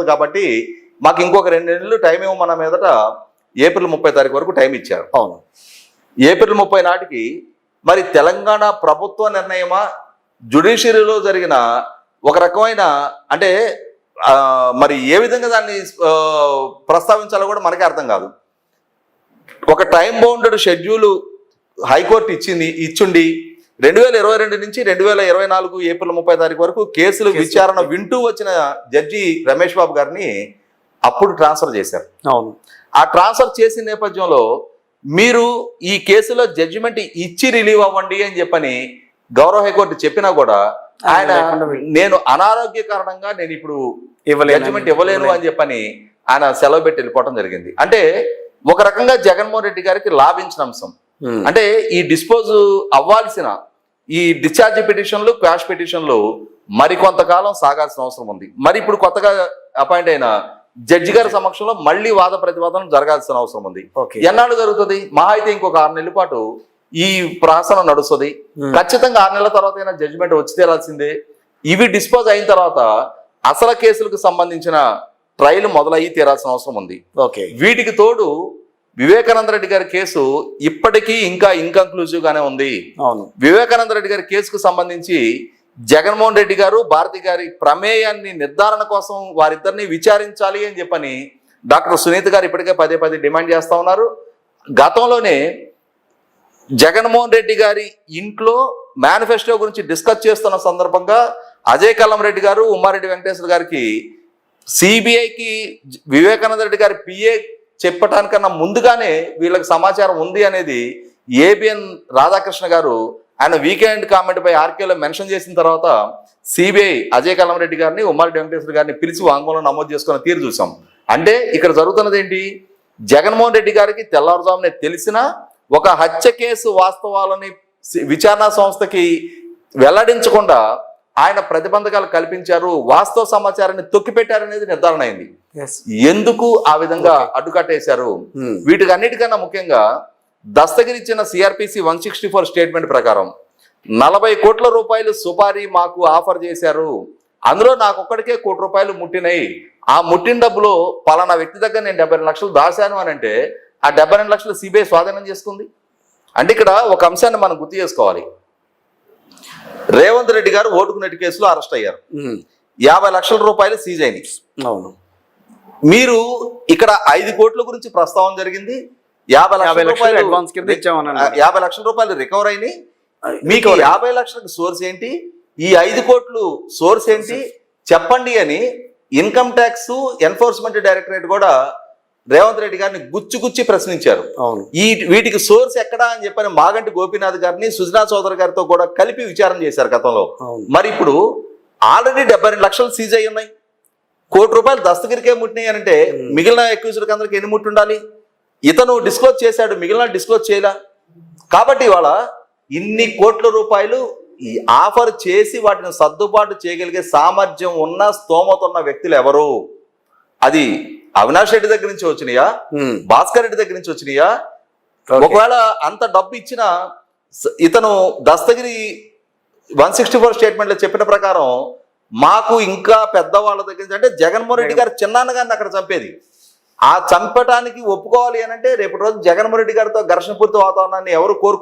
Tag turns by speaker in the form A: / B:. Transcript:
A: కాబట్టి మాకు ఇంకొక రెండు నెలలు టైం ఇవ్వమన్న మీదట ఏప్రిల్ ముప్పై తారీఖు వరకు టైం ఇచ్చారు.
B: అవును.
A: ఏప్రిల్ ముప్పై నాటికి మరి తెలంగాణ ప్రభుత్వ నిర్ణయమా? జుడిషియరీలో జరిగిన ఒక రకమైన అంటే మరి ఏ విధంగా దాన్ని ప్రస్తావించాలో కూడా మనకే అర్థం కాదు. ఒక టైం బౌండెడ్ షెడ్యూల్ హైకోర్టు ఇచ్చింది ఇచ్చుండి రెండు వేల ఇరవై రెండు నుంచి రెండు వేల ఇరవై నాలుగు ఏప్రిల్ ముప్పై తారీఖు వరకు కేసులు. విచారణ వింటూ వచ్చిన జడ్జి రమేష్ బాబు గారిని అప్పుడు ట్రాన్స్ఫర్ చేశారు.
B: అవును.
A: ఆ ట్రాన్స్ఫర్ చేసిన నేపథ్యంలో మీరు ఈ కేసులో జడ్జిమెంట్ ఇచ్చి రిలీవ్ అవ్వండి అని చెప్పని గౌరవ హైకోర్టు చెప్పినా కూడా ఆయన నేను అనారోగ్య కారణంగా నేను ఇప్పుడు జడ్జిమెంట్ ఇవ్వలేను అని చెప్పని ఆయన సెలవు పెట్టి వెళ్ళిపోవడం జరిగింది. అంటే ఒక రకంగా జగన్మోహన్ రెడ్డి గారికి లాభించిన అంశం. అంటే ఈ డిస్పోజ్ అవ్వాల్సిన ఈ డిశ్చార్జ్ పిటిషన్లు క్వాష్ పిటిషన్లు మరి కొంతకాలం సాగాల్సిన అవసరం ఉంది. మరి ఇప్పుడు కొత్తగా అపాయింట్ అయిన జడ్జి గారి సమక్షంలో మళ్ళీ వాద ప్రతివాదన జరగాల్సిన అవసరం ఉంది. ఎన్నాళ్ళు జరుగుతుంది? మహా అయితే ఇంకొక ఆరు నెలల పాటు ఈ ప్రాసనం నడుస్తుంది.
B: ఉమ్.
A: ఖచ్చితంగా ఆరు నెలల తర్వాత అయినా జడ్జిమెంట్ వచ్చి తీరాల్సిందే. ఇవి డిస్పోజ్ అయిన తర్వాత అసలు కేసులకు సంబంధించిన ట్రయల్ మొదలయ్యి తీరాల్సిన అవసరం ఉంది.
B: ఓకే
A: వీటికి తోడు వివేకానంద రెడ్డి గారి కేసు ఇప్పటికీ ఇంకా ఇన్కంక్లూజివ్ గానే ఉంది.
B: అవును.
A: వివేకానంద రెడ్డి గారి కేసుకు సంబంధించి జగన్మోహన్ రెడ్డి గారు భారతి గారి ప్రమేయాన్ని నిర్ధారణ కోసం వారిద్దరిని విచారించాలి అని చెప్పని డాక్టర్ సునీత గారు ఇప్పటికే పదే పదే డిమాండ్ చేస్తా ఉన్నారు. గతంలోనే జగన్మోహన్ రెడ్డి గారి ఇంట్లో మేనిఫెస్టో గురించి డిస్కస్ చేస్తున్న సందర్భంగా అజయ్ కల్లం రెడ్డి గారు ఉమ్మారెడ్డి వెంకటేశ్వర గారికి సిబిఐకి వివేకానంద రెడ్డి గారి పిఏ చెప్పటానికన్నా ముందుగానే వీళ్ళకి సమాచారం ఉంది అనేది ఏబిఎన్ రాధాకృష్ణ గారు ఆయన వీకెండ్ కామెంట్ పై ఆర్కేలో మెన్షన్ చేసిన తర్వాత సిబిఐ అజయ్ కల్లం రెడ్డి గారిని ఉమ్మారెడ్డి వెంకటేశ్వర గారిని పిలిచి వాంగ్మూలం నమోదు చేసుకున్న తీరు చూసాం. అంటే ఇక్కడ జరుగుతున్నది ఏంటి? జగన్మోహన్ రెడ్డి గారికి తెల్లవారుజామునే తెలిసిన ఒక హత్య కేసు వాస్తవాలని విచారణ సంస్థకి వెల్లడించకుండా ఆయన ప్రతిబంధకాలు కల్పించారు వాస్తవ సమాచారాన్ని తొక్కిపెట్టారనేది నిర్ధారణ అయింది. ఎందుకు ఆ విధంగా అడ్డుకట్టేశారు?
B: ఉమ్.
A: వీటికి అన్నిటికన్నా ముఖ్యంగా దస్తగిరి ఇచ్చిన CrPC one sixty four statement ప్రకారం నలభై కోట్ల రూపాయలు సుపారీ మాకు ఆఫర్ చేశారు. అందులో నాకు ఒక్కడికే కోటి రూపాయలు ముట్టినాయి. ఆ ముట్టిన డబ్బులో పలానా వ్యక్తి దగ్గర నేను డెబ్బై రెండు లక్షలు దాశాను అని అంటే ఆ డెబ్బై రెండు లక్షలు సిబిఐ స్వాధీనం చేసుకుంది. అంటే ఇక్కడ ఒక అంశాన్ని మనం గుర్తు చేసుకోవాలి. రేవంత్ రెడ్డి గారు ఓటుకు నెట్టి కేసులో అరెస్ట్ అయ్యారు. యాభై లక్షల రూపాయలు సీజ్ అయినాయి.
B: అవును.
A: మీరు ఇక్కడ ఐదు కోట్ల గురించి ప్రస్తావన జరిగింది. యాభై లక్షల రూపాయలు
B: అడ్వాన్స్
A: యాభై లక్షల రూపాయలు రికవర్ అయినాయి. మీకు. యాభై లక్షలకు సోర్స్ ఏంటి? ఈ ఐదు కోట్లు సోర్స్ ఏంటి? చెప్పండి అని ఇన్కమ్ ట్యాక్స్ ఎన్ఫోర్స్మెంట్ డైరెక్టరేట్ కూడా రేవంత్ రెడ్డి గారిని గుచ్చి గుచ్చి ప్రశ్నించారు.
B: అవును.
A: ఈ వీటికి సోర్స్ ఎక్కడా అని చెప్పని మాగంటి గోపీనాథ్ గారిని సుజనా చౌదరి గారితో కూడా కలిపి విచారణ చేశారు గతంలో. మరి ఇప్పుడు ఆల్రెడీ డెబ్బై రెండు లక్షలు సీజ్ అయి ఉన్నాయి. కోటి రూపాయలు దస్తగిరికే ముట్టినాయి అని అంటే. మిగిలిన అక్యూజ్లకు అందరికి ఎన్ని ముట్టి ఉండాలి ఇతను డిస్క్లోజ్ చేశాడు మిగిలిన డిస్క్లోజ్ చేయలా. కాబట్టి ఇవాళ ఇన్ని కోట్ల రూపాయలు ఈ ఆఫర్ చేసి వాటిని సర్దుబాటు చేయగలిగే సామర్థ్యం ఉన్న స్తోమత ఉన్న వ్యక్తులు ఎవరు? అది అవినాష్ రెడ్డి దగ్గర నుంచి వచ్చినాయా. భాస్కర్ రెడ్డి దగ్గర నుంచి వచ్చినాయా. ఒకవేళ అంత డబ్బు ఇచ్చిన ఇతను దస్తగిరి వన్ సిక్స్టీ ఫోర్ స్టేట్మెంట్లో చెప్పిన ప్రకారం మాకు ఇంకా పెద్దవాళ్ళ దగ్గర నుంచి అంటే జగన్మోహన్ రెడ్డి గారు చిన్నాన్న గారిని అక్కడ చంపేది ఆ చంపటానికి ఒప్పుకోవాలి అని అంటే రేపటి రోజు జగన్మోహన్ రెడ్డి గారితో ఘర్షణపూరిత వాతావరణాన్ని ఎవరు కోరుకు